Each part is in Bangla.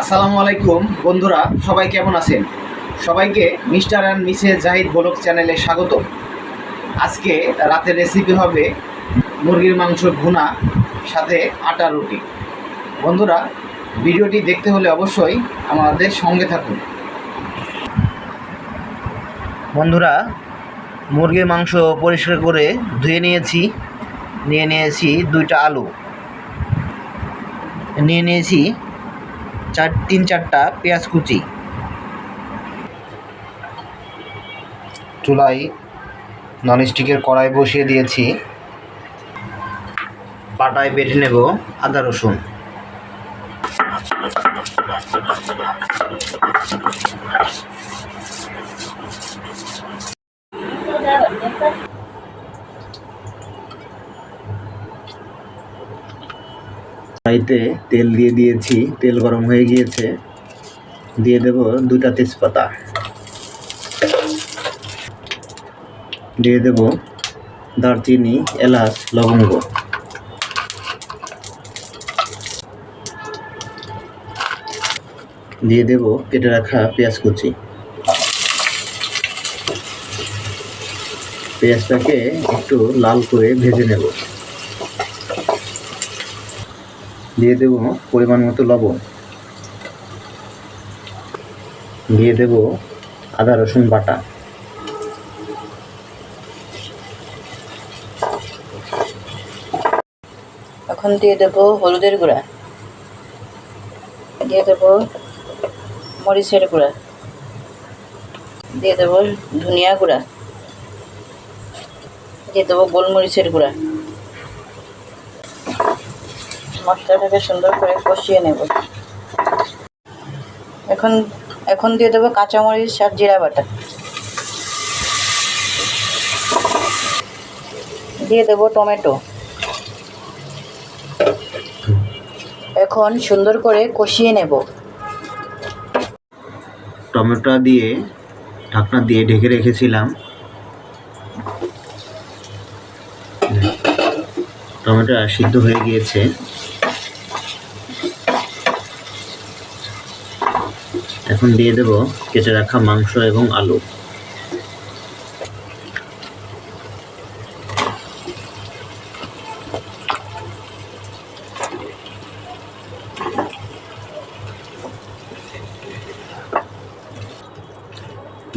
আসসালামু আলাইকুম। বন্ধুরা, সবাই কেমন আছেন? সবাইকে mister and missus Zahid blog চ্যানেলে স্বাগত। আজকে রাতের রেসিপি হবে মুরগির মাংস ভুনা, সাথে আটা রুটি। বন্ধুরা, ভিডিওটি দেখতে হলে অবশ্যই আমাদের সঙ্গে থাকুন। বন্ধুরা, মুরগির মাংস পরিষ্কার করে ধুয়ে নিয়েছি। নিয়ে নিয়েছি দুইটা আলু। নিয়ে নিয়েছি চার, তিন চারটা পেঁয়াজ কুচি। চুলায় ননস্টিকের কড়াই বসিয়ে দিয়েছি। পাটায় বেটে নেব আদা, রসুন। কড়াইতে তেল দিয়ে দিয়েছি। তেল গরম হয়ে গিয়েছে। দিয়ে দেব দুটা তেজপাতা। দিয়ে দেব দারচিনি, এলাচ, লবঙ্গ। দিয়ে দেব কেটে রাখা পেঁয়াজ কুচি। পেঁয়াজটাকে একটু লাল করে ভেজে নেব। দিয়ে দেব পরিমাণ মতো লবণ। দিয়ে দেব আদা, রসুন বাটা। এখন দিয়ে দেব হলুদের গুঁড়া। দিয়ে দেব মরিচের গুঁড়া। দিয়ে দেব ধনিয়া গুঁড়া। দিয়ে দেবো গোলমরিচের গুঁড়া। মশলাটাকে সুন্দর করে কষিয়ে নেব। এখন এখন দিয়ে দেবো কাঁচামরিচ আর জিরা বাটা। দিয়ে দেবো টমেটো। এখন সুন্দর করে কষিয়ে নেব। টমেটো দিয়ে ঢাকনা দিয়ে ঢেকে রেখেছিলাম। টমেটো সিদ্ধ হয়ে গিয়েছে। এখন দিয়ে দেব কেটে রাখা মাংস এবং আলু।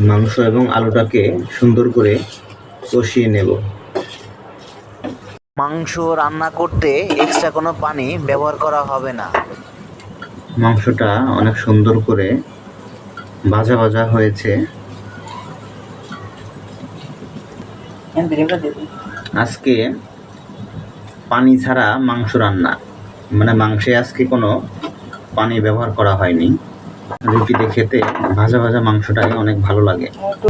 মাংস এবং আলুটাকে সুন্দর করে কষিয়ে নেব। মাংস রান্না করতে এক্সট্রা কোনো পানি ব্যবহার করা হবে না। মাংসটা অনেক সুন্দর করে ভাজা ভাজা হয়েছে। আজকে পানি ছাড়া মাংস রান্না। মানে মাংসে আজকে কোনো পানি ব্যবহার করা হয়নি। রুটিতে খেতে ভাজা ভাজা মাংসটাই অনেক ভালো লাগে।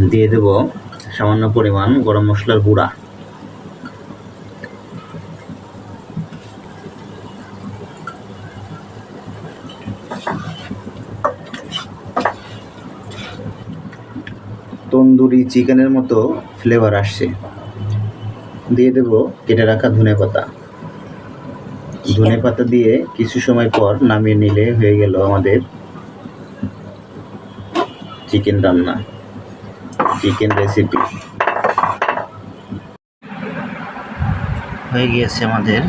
দিয়ে দেব সামান্য পরিমাণ গরম মশলার গুঁড়া। তন্দুরি চিকেনের মতো ফ্লেভার আসছে। দিয়ে দেব কেটে রাখা ধনে পাতা। ধনে পাতা দিয়ে কিছু সময় পর নামিয়ে নিলে হয়ে গেল আমাদের চিকেন রান্না চিকেন রেসিপি হয়ে গিয়েছে আমাদের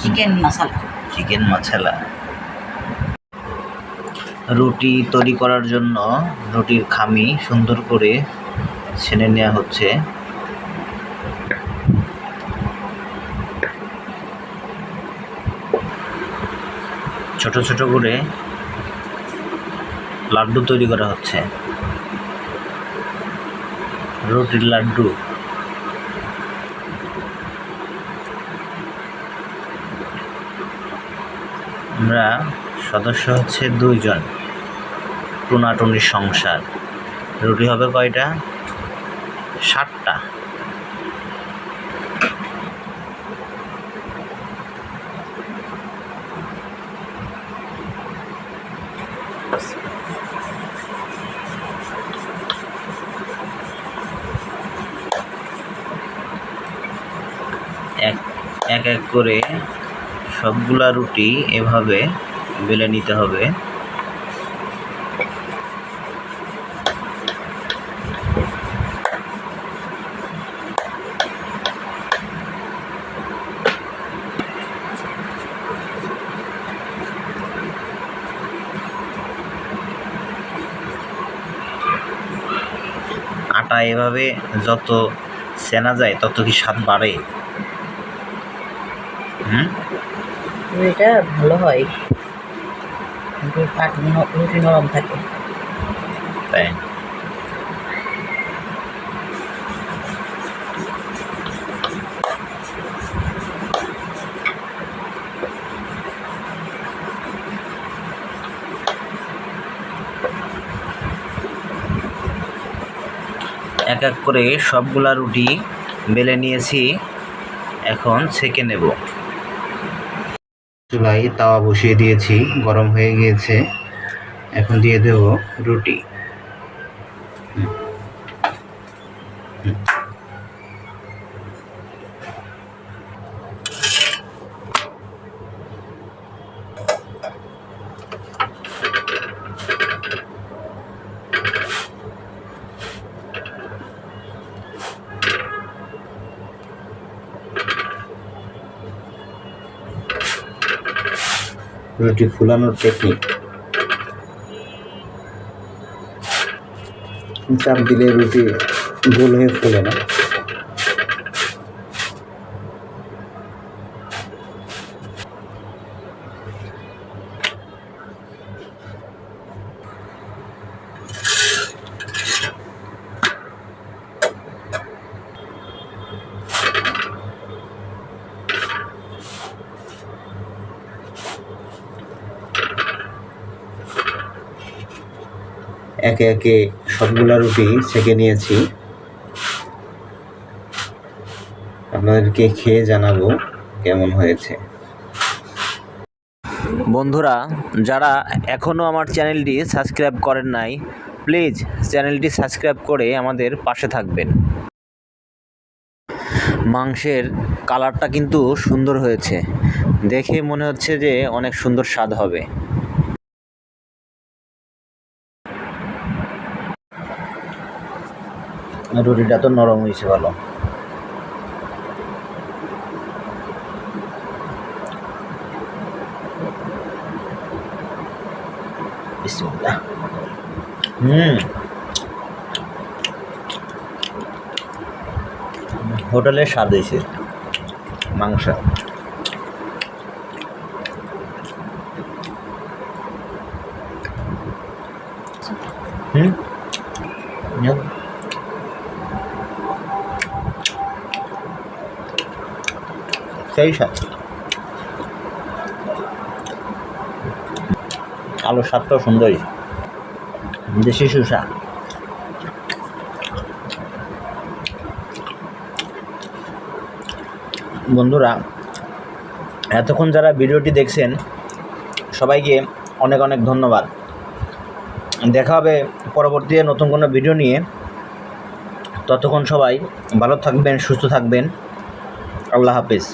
চিকেন মশলা চিকেন মশলা রুটি তৈরি করার জন্য রুটির খামি সুন্দর করে ছেনে নেওয়া হচ্ছে। ছোট ছোট করে লাড্ডু তৈরি করা হচ্ছে। রুটির লাড্ডু। আমরা সদস্য হচ্ছে দুইজন। টুনাটুনির সংসার। রুটি হবে কয়টা? ষাটটা এক এক করে সবগুলা রুটি এভাবে বেলে নিতে হবে। আটা এভাবে যত সেনা যায় তত কি স্বাদ বাড়ে? হুম? এটা ভালো হয়। রুটি নরম থাকে। তাই? এক এক করে সবগুলা রুটি বেলে নিয়েছি। এখন ছেঁকে নেব। চুলাই তাওয়া বসিয়ে দিয়েছি, গরম হয়ে গিয়েছে। এখন দিয়ে দেব রুটি। হুম। রুটি ফুলানোর টেকনিক চাপ দিলে রুটি গোল হয়ে ফুলে না। একে একে সবগুলা রুটি ছেঁকে নিয়েছি। আপনাদেরকে খেয়ে জানাব কেমন হয়েছে। বন্ধুরা, যারা এখনও আমার চ্যানেলটি সাবস্ক্রাইব করেন নাই, প্লিজ চ্যানেলটি সাবস্ক্রাইব করে আমাদের পাশে থাকবেন। মাংসের কালারটা কিন্তু সুন্দর হয়েছে। দেখে মনে হচ্ছে যে অনেক সুন্দর স্বাদ হবে। রুটিটা তো নরম হয়েছে ভালো। হুম। হোটেলের স্বাদ হয়েছে মাংস। হুম। সেই স্বাদ আলুর স্বাদটাও সুন্দরই। দেশি সুসা বন্ধুরা, এতক্ষণ যারা ভিডিওটি দেখছেন, সবাইকে অনেক অনেক ধন্যবাদ। দেখা হবে পরবর্তীতে নতুন কোনো ভিডিও নিয়ে। ততক্ষণ সবাই ভালো থাকবেন, সুস্থ থাকবেন। আল্লাহ হাফিজ।